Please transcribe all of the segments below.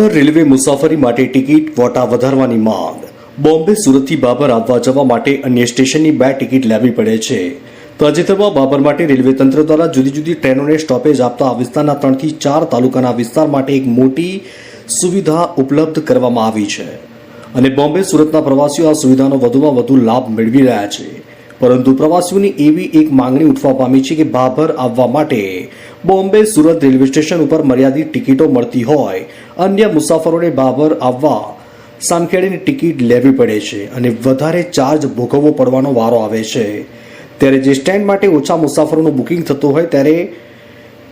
Railway મુસાફરી માટે ticket વોટા વધારવાની માંગ. બોમ્બે સુરતથી બાબર આવવા જવા માટે અન્ય સ્ટેશનની બે ટિકિટ લેવી પડે છે. તાજેતરમાં બાબર માટે રેલવે તંત્ર દ્વારા જુદી જુદી ટ્રેનોને સ્ટોપેજ આપતા આ વિસ્તારના ત્રણથી ચાર તાલુકાના વિસ્તાર માટે એક મોટી સુવિધા ઉપલબ્ધ કરવામાં આવી છે. અને બોમ્બે સુરતના પ્રવાસીઓ આ સુવિધાનો વધુમાં વધુ લાભ મેળવી રહ્યા છે. પરંતુ પ્રવાસીઓની એવી એક માંગણી ઉઠવા પામી છે કે ભાભર આવવા માટે બોમ્બે સુરત રેલવે સ્ટેશન ઉપર મર્યાદિત ટિકિટો મળતી હોય. અન્ય મુસાફરોને ભાભર આવવા સામખેડીની ટિકિટ લેવી પડે છે અને વધારે ચાર્જ ભોગવવો પડવાનો વારો આવે છે. ત્યારે જે સ્ટેન્ડ માટે ઓછા મુસાફરોનું બુકિંગ થતું હોય ત્યારે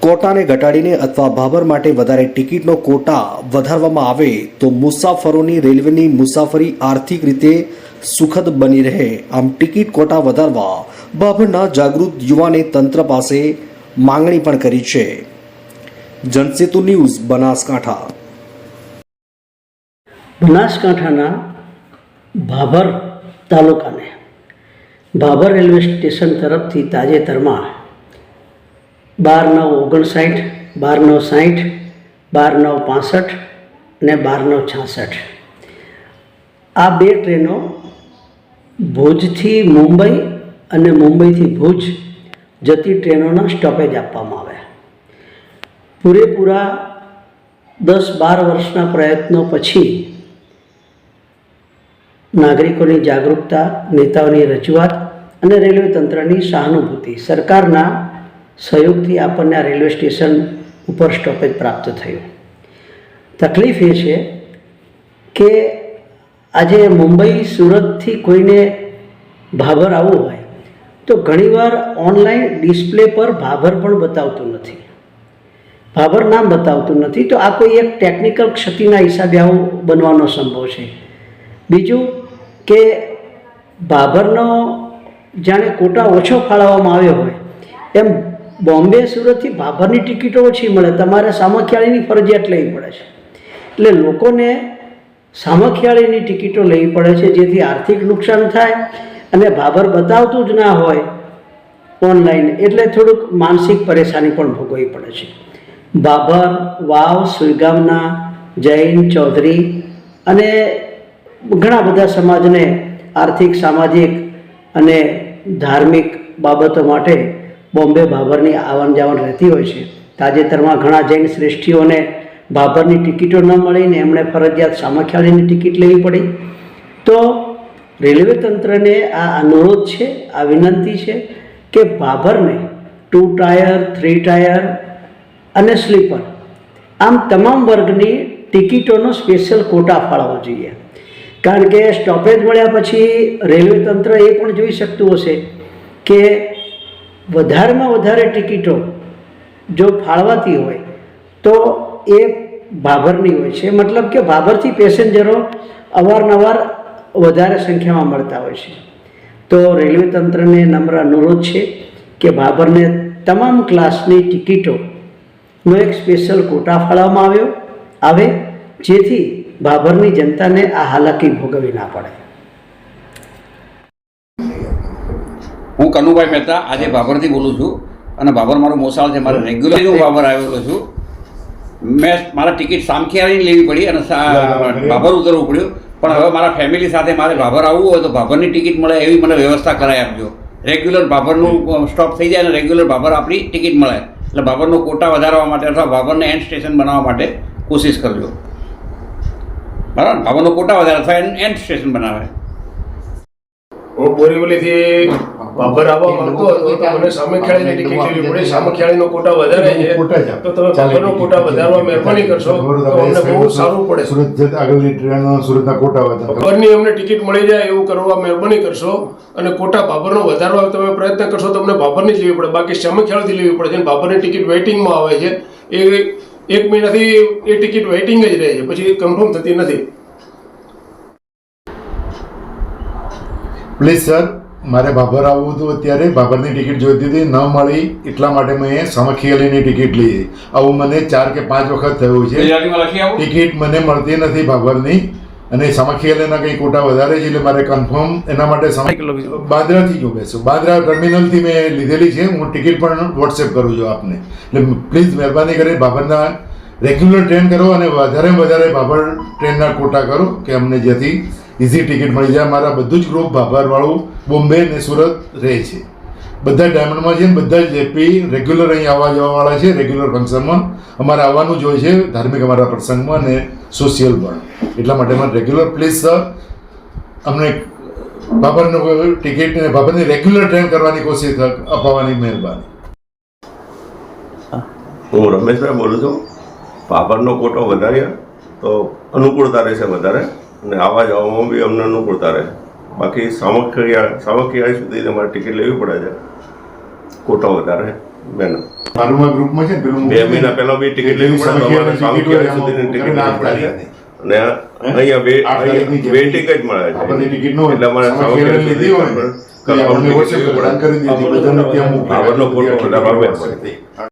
કોટાને ઘટાડીને અથવા ભાભર માટે વધારે ટિકિટનો કોટા વધારવામાં આવે તો મુસાફરોની રેલવેની મુસાફરી આર્થિક રીતે સુખદ બની રહે. આમ ટિકિટ કોટા વધારવા બાભણના જાગૃત યુવાને તંત્ર પાસે માંગણી પણ કરી છે. જનસેતુ ન્યૂઝ, બનાસકાંઠા. બનાસકાંઠાના ભાભર તાલુકાને. ભાભર રેલવે સ્ટેશન તરફથી તાજેતરમાં બાર નવ ઓગણસાઠ બાર નવ સાઠ બાર નવ પાસઠ અને બાર નવ છાસઠ. આ બે ટ્રેનો ભુજથી મુંબઈ અને મુંબઈથી ભુજ જતી ટ્રેનોના સ્ટોપેજ આપવામાં આવ્યા પૂરેપૂરા દસ બાર વર્ષના પ્રયત્નો પછી નાગરિકોની જાગૃતતા, નેતાઓની રજૂઆત અને રેલવે તંત્રની સહાનુભૂતિ સરકારના સહયોગથી આપણને આ રેલવે સ્ટેશન ઉપર સ્ટોપેજ પ્રાપ્ત થયું. તકલીફ એ છે કે આજે મુંબઈ સુરતથી કોઈને ભાભર આવવું હોય, તો ઘણીવાર ઓનલાઈન ડિસ્પ્લે પર ભાભર પણ બતાવતું નથી. ભાભર નામ બતાવતું નથી, તો આ કોઈ એક ટેકનિકલ ક્ષતિના હિસાબે આવું બનવાનો સંભવ છે. બીજું કે ભાભરનો જાણે કોટા ઓછો ફાળવવામાં આવ્યો હોય, એમ બોમ્બે સુરતથી ભાભરની ટિકિટો ઓછી મળે, તમારે સામખિયાળીની ફરજિયાત લેવી પડે છે. એટલે લોકોને સામખિયાળીની ટિકિટો લેવી પડે છે, જેથી આર્થિક નુકસાન થાય અને ભાભર બતાવતું જ ના હોય ઓનલાઈન. એટલે થોડુંક માનસિક પરેશાની પણ ભોગવવી પડે છે. બાબર વાવ, સુઈગામના, જૈન, ચૌધરી અને ઘણા બધા સમાજને આર્થિક, સામાજિક અને ધાર્મિક બાબતો માટે બોમ્બે બાબરની આવન જાવન રહેતી હોય છે. તાજેતરમાં ઘણા જૈન શ્રેષ્ઠીઓને બાબરની ટિકિટો ન મળીને એમણે ફરજિયાત સામખિયાળીની ટિકિટ લેવી પડી. તો રેલવે તંત્રને આ અનુરોધ છે, આ વિનંતી છે કે બાબરને ટુ ટાયર થ્રી ટાયર અને સ્લીપર આમ તમામ વર્ગની ટિકિટોનો સ્પેશિયલ કોટા ફાળવવો જોઈએ. કારણ કે સ્ટોપેજ મળ્યા પછી રેલવે તંત્ર એ પણ જોઈ શકતું હશે કે વધારેમાં વધારે ટિકિટો જો ફાળવાતી હોય તો એ ભાભરની હોય છે. મતલબ કે ભાભરથી પેસેન્જરો અવારનવાર વધારે સંખ્યામાં મળતા હોય છે. તો રેલવે તંત્રને નમ્ર અનુરોધ છે કે ભાભરને તમામ ક્લાસની ટિકિટોનો એક સ્પેશિયલ કોટા ફાળવવામાં આવ્યો, આવે, જેથી ભાભરની જનતાને આ હાલાકી ભોગવવી ના પડે. હું કનુભાઈ મહેતા આજે ભાભરથી બોલું છું અને ભાભર મારો મોસાળ છે. મારે રેગ્યુલર હું આવેલો છું. મેં મારા ટિકિટ સામખિયાળીની લેવી પડી અને ભાભર ઉતરવું પડ્યું. પણ હવે મારા ફેમિલી સાથે મારે ભાભર આવવું હોય તો ભાભરની ટિકિટ મળે એવી મને વ્યવસ્થા કરાવી આપજો. રેગ્યુલર ભાભરનું સ્ટોપ થઈ જાય અને રેગ્યુલર બાબર આપણી ટિકિટ મળે. એટલે ભાભરનો કોટા વધારવા માટે અથવા ભાભરને એન્ડ સ્ટેશન બનાવવા માટે કોશિશ કરજો. બરાબર? ભાભરનો કોટા વધારે અથવા એન્ડ સ્ટેશન બનાવે. બોરીવલીથી બાબર આવવા માંગતો હતો તો મને સામખિયાળીની ટિકિટ લેવી પડી સામખિયાળીનો કોટા વધારે કોટા જ છે તો તમે બાબરનો કોટા વધારવા મહેરબાની કરશો. તો અમને બહુ સારું પડે સુરત જતા આગળની ટ્રેન સુરતના કોટા હતા બાબરની અમને ટિકિટ મળી જાય એવું કરવા મહેરબાની કરશો અને કોટા બાબરનો વધારવા તમે પ્રયત્ન કરશો તો અમને બાબરની જ લેવી પડે. બાકી સામખિયાળથી લેવી પડે છે બાબરની ટિકિટ વેઇટિંગમાં આવે છે. એ એક મહિનાથી એ ટિકિટ વેઇટિંગ જ રહે છે. પછી કન્ફર્મ થતી નથી. પ્લીઝ સર મારે બાબર આવવું હતું અત્યારે. બાબરની ટિકિટ જોઈતી હતી ન મળી એટલા માટે મેં સામખિયાળીની ટિકિટ લીધી. આવું મને ચાર કે પાંચ વખત થયું છે. ટિકિટ મને મળતી નથી બાબરની. અને સામખિયાળીના કંઈ કોટા વધારે છે એટલે મારે કન્ફર્મ એના માટે બાદરાથી જો બેસું બાદરા ટર્મિનલથી મેં લીધેલી છે. હું ટિકિટ પણ વોટ્સએપ કરું છું આપને. એટલે પ્લીઝ મહેરબાની કરી બાબરના રેગ્યુલર ટ્રેન કરો અને વધારે વધારે ભાભર ટ્રેનના કોટા કરો કે અમને જેથી ઇઝી ટિકિટ મળી જાય. મારા બધું જ ગ્રુપ ભાભારવાળું બોમ્બે ને સુરત રહે છે. બધા ડાયમંડમાં છે બધા જ એપી રેગ્યુલર અહીં આવવા જવાવાળા છે રેગ્યુલર ફંક્શનમાં અમારે આવવાનું જ હોય છે ધાર્મિક અમારા પ્રસંગમાં અને સોશિયલ પણ. એટલા માટે અમારે રેગ્યુલર પ્લીઝ સર અમને બાબરનું ટિકિટ ને બાબરની રેગ્યુલર ટ્રેન કરવાની કોશિશ અપાવવાની મહેરબાની. હું રમેશભાઈ બોલું છું. બાબરનો કોટો વધારે, તો અનુકૂળતા રહેશે વધારે. અને આવા જવામાં બી અમને અનુકૂળતા રહે. બાકી સામખિયા સામખિયા સુધી તમારે ટિકિટ લેવી પડે છે. કોટા વધારે મહેનત મારું ગ્રુપમાં છે પેલું બે મહિના પહેલા બી ટિકિટ લેવી પડે સામખિયા સુધીની ટિકિટ લેવી પડે. અને અહીંયા બે વેટિંગ જ મળે છે. ટિકિટ ન એટલે અમારે સામખિયા સુધી વધારવા પડે.